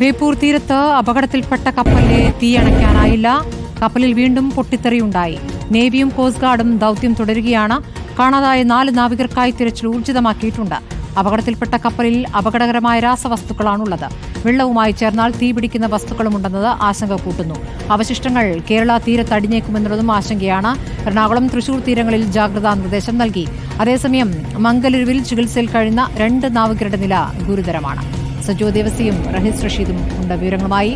ബേപ്പൂർ തീരത്ത് അപകടത്തിൽപ്പെട്ട കപ്പലിലെ തീയണയ്ക്കാനായില്ല കപ്പലിൽ വീണ്ടും പൊട്ടിത്തെറിയുണ്ടായി നേവിയും കോസ്റ്റ് ഗാർഡും ദൌത്യം തുടരുകയാണ്. കാണാതായ നാല് നാവികർക്കായി തിരച്ചിൽ ഊർജിതമാക്കിയിട്ടുണ്ട്. അപകടത്തിൽപ്പെട്ട കപ്പലിൽ അപകടകരമായ രാസവസ്തുക്കളാണുള്ളത്. വെള്ളവുമായി ചേർന്നാൽ തീപിടിക്കുന്ന വസ്തുക്കളുമുണ്ടെന്നത് ആശങ്ക കൂട്ടുന്നു. അവശിഷ്ടങ്ങൾ കേരള തീരത്ത് അടിഞ്ഞേക്കുമെന്നുള്ളതും ആശങ്കയാണ്. എറണാകുളം തൃശൂർ തീരങ്ങളിൽ ജാഗ്രതാ നിർദ്ദേശം നൽകി. അതേസമയം മംഗലൂരുവിൽ ചികിത്സയിൽ കഴിയുന്ന രണ്ട് നാവികരുടെ നില ഗുരുതരമാണ്. സജോ ദേവസിയും റഹീസ് റഷീദും ഉണ്ട്. വിവരങ്ങളുമായി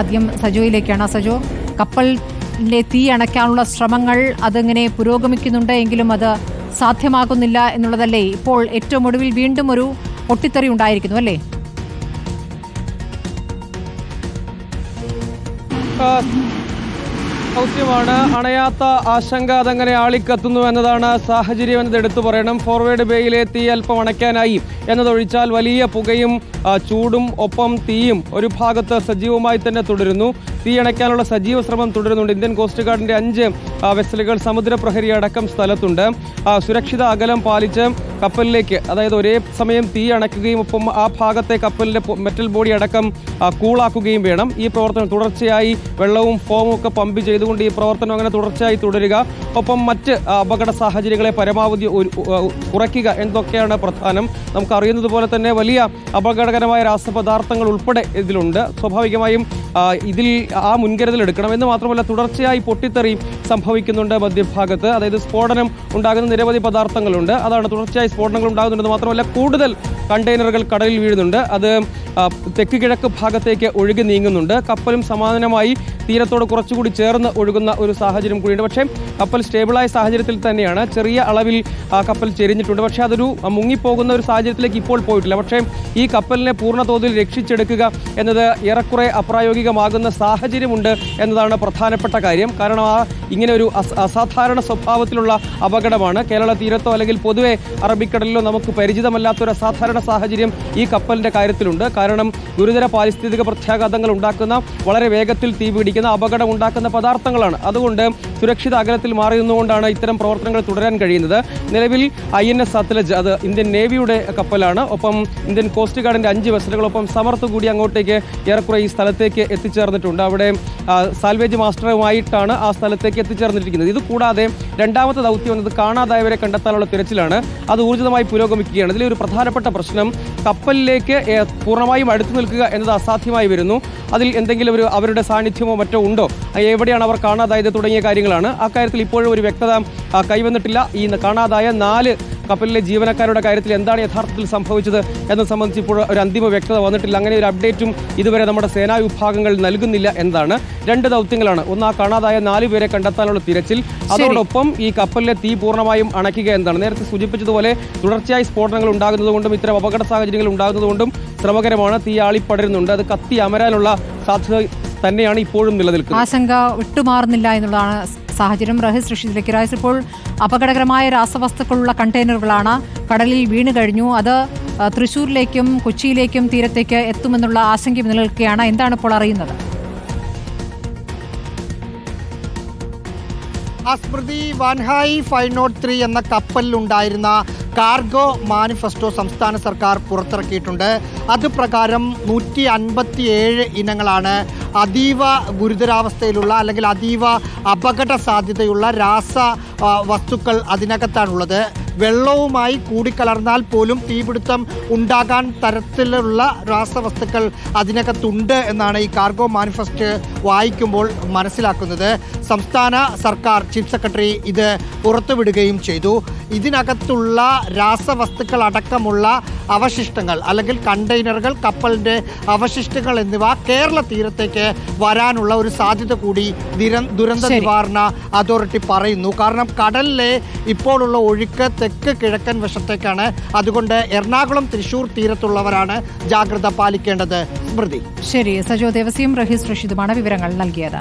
ആദ്യം സജോയിലേക്കാണ്. സജോ കപ്പലിലെ തീ അണയ്ക്കാനുള്ള ശ്രമങ്ങൾ അതിങ്ങനെ പുരോഗമിക്കുന്നുണ്ട് എങ്കിലും അത് സാധ്യമാകുന്നില്ല എന്നുള്ളതല്ലേ? ഇപ്പോൾ ഏറ്റവും ഒടുവിൽ വീണ്ടും ഒരു പൊട്ടിത്തെറി ഉണ്ടായിരിക്കുന്നു അല്ലേ? ആ, അണയാത്ത ആശങ്ക അതങ്ങനെ ആളിക്കത്തുന്നു എന്നതാണ് സാഹചര്യം എന്നത് എടുത്തു പറയണം. ഫോർവേഡ് ബേയിലെ തീ അല്പം അണയ്ക്കാനായി എന്നതൊഴിച്ചാൽ വലിയ പുകയും ചൂടും ഒപ്പം തീയും ഒരു ഭാഗത്ത് സജീവമായി തന്നെ തുടരുന്നു. തീ അണയ്ക്കാനുള്ള സജീവ ശ്രമം തുടരുന്നുണ്ട്. ഇന്ത്യൻ കോസ്റ്റ് ഗാർഡിന്റെ അഞ്ച് വെസലുകൾ സമുദ്രപ്രഹരി അടക്കം സ്ഥലത്തുണ്ട്. സുരക്ഷിത അകലം പാലിച്ച് കപ്പലിലേക്ക് അതായത് ഒരേ സമയം തീ അണയ്ക്കുകയും ഒപ്പം ആ ഭാഗത്തെ കപ്പലിന്റെ മെറ്റൽ ബോഡി അടക്കം കൂളാക്കുകയും വേണം. ഈ പ്രവർത്തനം തുടർച്ചയായി വെള്ളവും ഫോമും ഒക്കെ പമ്പ് ചെയ്തുകൊണ്ട് ഈ പ്രവർത്തനം അങ്ങനെ തുടർച്ചയായി തുടരുക. ഒപ്പം മറ്റ് അപകട സാഹചര്യങ്ങളെ പരമാവധി കുറയ്ക്കുക എന്നൊക്കെയാണ് പ്രധാനം. നമുക്കറിയുന്നത് പോലെ തന്നെ വലിയ അപകടകരമായ രാസപദാർത്ഥങ്ങൾ ഉൾപ്പെടെ ഇതിലുണ്ട്. സ്വാഭാവികമായും ഇതിൽ ആ മുൻകരുതൽ എടുക്കണം എന്ന് മാത്രമല്ല തുടർച്ചയായി പൊട്ടിത്തെറി സംഭവിക്കുന്നുണ്ട് മധ്യഭാഗത്ത്. അതായത് സ്ഫോടനം ഉണ്ടാകുന്ന നിരവധി പദാർത്ഥങ്ങളുണ്ട്. അതാണ് തുടർച്ചയായി സ്ഫോടനങ്ങൾ ഉണ്ടാകുന്നുണ്ടെന്ന് മാത്രമല്ല കൂടുതൽ കണ്ടെയ്നറുകൾ കടലിൽ വീഴുന്നുണ്ട്. അത് തെക്ക് കിഴക്ക് ഭാഗത്തേക്ക് ഒഴുകി നീങ്ങുന്നുണ്ട്. കപ്പലും സമാധാനമായി തീരത്തോട് കുറച്ചുകൂടി ചേർന്ന് ഒഴുകുന്ന ഒരു സാഹചര്യം കൂടിയുണ്ട്. പക്ഷേ കപ്പൽ സ്റ്റേബിളായ സാഹചര്യത്തിൽ തന്നെയാണ്. ചെറിയ അളവിൽ കപ്പൽ ചെരിഞ്ഞിട്ടുണ്ട്. പക്ഷേ അതൊരു മുങ്ങിപ്പോകുന്ന ഒരു സാഹചര്യത്തിലേക്ക് ഇപ്പോൾ പോയിട്ടില്ല. പക്ഷേ ഈ കപ്പലിനെ പൂർണ തോതിൽ രക്ഷിച്ചെടുക്കുക എന്നത് ഏറെക്കുറെ അപ്രായോഗികമാകുന്ന സാഹചര്യമുണ്ട് എന്നതാണ് പ്രധാനപ്പെട്ട കാര്യം. കാരണം ആ ഇങ്ങനെ ഒരു അസാധാരണ സ്വഭാവത്തിലുള്ള അപകടമാണ്. കേരള തീരത്തോ അല്ലെങ്കിൽ പൊതുവെ അറബിക്കടലിലോ നമുക്ക് പരിചിതമല്ലാത്ത ഒരു അസാധാരണ സാഹചര്യം ഈ കപ്പലിന്റെ കാര്യത്തിലുണ്ട്. കാരണം ഗുരുതര പാരിസ്ഥിതിക പ്രത്യാഘാതങ്ങൾ ഉണ്ടാക്കുന്ന വളരെ വേഗത്തിൽ തീ പിടിക്കുന്ന അപകടം ഉണ്ടാക്കുന്ന പദാർത്ഥങ്ങളാണ്. അതുകൊണ്ട് സുരക്ഷിത അകലത്തിൽ മാറി നിന്നുകൊണ്ടാണ് ഇത്തരം പ്രവർത്തനങ്ങൾ തുടരാൻ കഴിയുന്നത്. നിലവിൽ ഐ എൻ എസ് സത്ലജ് അത് ഇന്ത്യൻ നേവിയുടെ കപ്പലാണ്. ഒപ്പം ഇന്ത്യൻ കോസ്റ്റ് ഗാർഡിന്റെ അഞ്ച് വെസലുകളൊപ്പം സമർത്ത് കൂടി അങ്ങോട്ടേക്ക് ഏറെക്കുറെ ഈ സ്ഥലത്തേക്ക് എത്തിച്ചേർന്നിട്ടുണ്ട്. അവിടെ സാൽവേജ് മാസ്റ്ററുമായിട്ടാണ് ആ സ്ഥലത്തേക്ക് എത്തിച്ചേർന്നിരിക്കുന്നത്. ഇത് കൂടാതെ രണ്ടാമത്തെ ദൗത്യം എന്നത് കാണാതായവരെ കണ്ടെത്താനുള്ള തിരച്ചിലാണ്. അത് ഊർജിതമായി പുരോഗമിക്കുകയാണ്. ഇതിലെ ഒരു പ്രധാനപ്പെട്ട പ്രശ്നം കപ്പലിലേക്ക് പൂർണമായും അടുത്തു നിൽക്കുക എന്നത് അസാധ്യമായി വരുന്നു. അതിൽ എന്തെങ്കിലും ഒരു അവരുടെ സാന്നിധ്യമോ മറ്റോ ഉണ്ടോ? എവിടെയാണ് അവർ കാണാതായത്? തുടങ്ങിയ കാര്യങ്ങളാണ്. അക്കാര്യത്തിൽ ഇപ്പോഴും ഒരു വ്യക്തത കൈവന്നിട്ടില്ല. ഈ കാണാതായ നാല് കപ്പലിലെ ജീവനക്കാരുടെ കാര്യത്തിൽ എന്താണ് യഥാർത്ഥത്തിൽ സംഭവിച്ചത് എന്നത് സംബന്ധിച്ച് ഇപ്പോൾ ഒരു അന്തിമ വ്യക്തത വന്നിട്ടില്ല. അങ്ങനെ ഒരു അപ്ഡേറ്റും ഇതുവരെ നമ്മുടെ സേനാ വിഭാഗങ്ങൾ നൽകുന്നില്ല എന്നതാണ് രണ്ട് ദൗത്യങ്ങളാണ്. ഒന്ന് ആ കാണാതായ നാല് പേരെ കണ്ടെത്താനുള്ള തിരച്ചിൽ. അതോടൊപ്പം ഈ കപ്പലിലെ തീ പൂർണമായും അണയ്ക്കുക എന്നതാണ്. നേരത്തെ സൂചിപ്പിച്ചതുപോലെ തുടർച്ചയായി സ്ഫോടനങ്ങൾ ഉണ്ടാകുന്നതുകൊണ്ടും ഇത്തരം അപകട സാഹചര്യങ്ങൾ ഉണ്ടാകുന്നതുകൊണ്ടും ശ്രമകരമാണ്. തീ ആളിപ്പടരുന്നുണ്ട്. അത് കത്തി അമരാനുള്ള സാധ്യത തന്നെയാണ് ഇപ്പോഴും നിലനിൽക്കുന്നത്. ആശങ്ക വിട്ടുമാറുന്നില്ല എന്നുള്ളതാണ് സാഹചര്യം. റഹീസ് റഷീദിലേക്ക് റഹീസ് ഇപ്പോൾ അപകടകരമായ രാസവസ്തുക്കളുള്ള കണ്ടെയ്നറുകളാണ് കടലിൽ വീണു കഴിഞ്ഞു. അത് തൃശൂരിലേക്കും കൊച്ചിയിലേക്കും തീരത്തേക്ക് എത്തുമെന്നുള്ള ആശങ്ക നിലനിൽക്കുകയാണ്. എന്താണ് ഇപ്പോൾ അറിയുന്നത്? ആ സ്മൃതി Wan Hai five nought three എന്ന കപ്പലിലുണ്ടായിരുന്ന കാർഗോ മാനിഫെസ്റ്റോ സംസ്ഥാന സർക്കാർ പുറത്തിറക്കിയിട്ടുണ്ട്. അത് പ്രകാരം നൂറ്റി അൻപത്തിയേഴ് ഇനങ്ങളാണ് അതീവ ഗുരുതരാവസ്ഥയിലുള്ള അല്ലെങ്കിൽ അതീവ അപകട സാധ്യതയുള്ള രാസ വസ്തുക്കൾ അതിനകത്താണുള്ളത്. വെള്ളവുമായി കൂടിക്കലർന്നാൽ പോലും തീപിടുത്തം ഉണ്ടാകാൻ തരത്തിലുള്ള രാസവസ്തുക്കൾ അതിനകത്തുണ്ട് എന്നാണ് ഈ കാർഗോ മാനിഫെസ്റ്റ് വായിക്കുമ്പോൾ മനസ്സിലാക്കുന്നത്. സംസ്ഥാന സർക്കാർ ചീഫ് സെക്രട്ടറി ഇത് പുറത്തുവിടുകയും ചെയ്തു. ഇതിനകത്തുള്ള രാസവസ്തുക്കൾ അടക്കമുള്ള അവശിഷ്ടങ്ങൾ അല്ലെങ്കിൽ കണ്ടെയ്നറുകൾ കപ്പലിന്റെ അവശിഷ്ടങ്ങൾ എന്നിവ കേരള തീരത്തേക്ക് വരാനുള്ള ഒരു സാധ്യത കൂടി ദിര- ദുരന്ത നിവാരണ അതോറിറ്റി പറയുന്നു. കാരണം കടലിലെ ഇപ്പോഴുള്ള ഒഴുക്ക് തെക്ക് കിഴക്കൻ വശത്തേക്കാണ്. അതുകൊണ്ട് എറണാകുളം തൃശൂർ തീരത്തുള്ളവരാണ് ജാഗ്രത പാലിക്കേണ്ടത്. സ്മൃതി. ശരി സജോ ദേവസ്യം റഹീസ് റഷീദുമാണ് വിവരങ്ങൾ നൽകിയത്.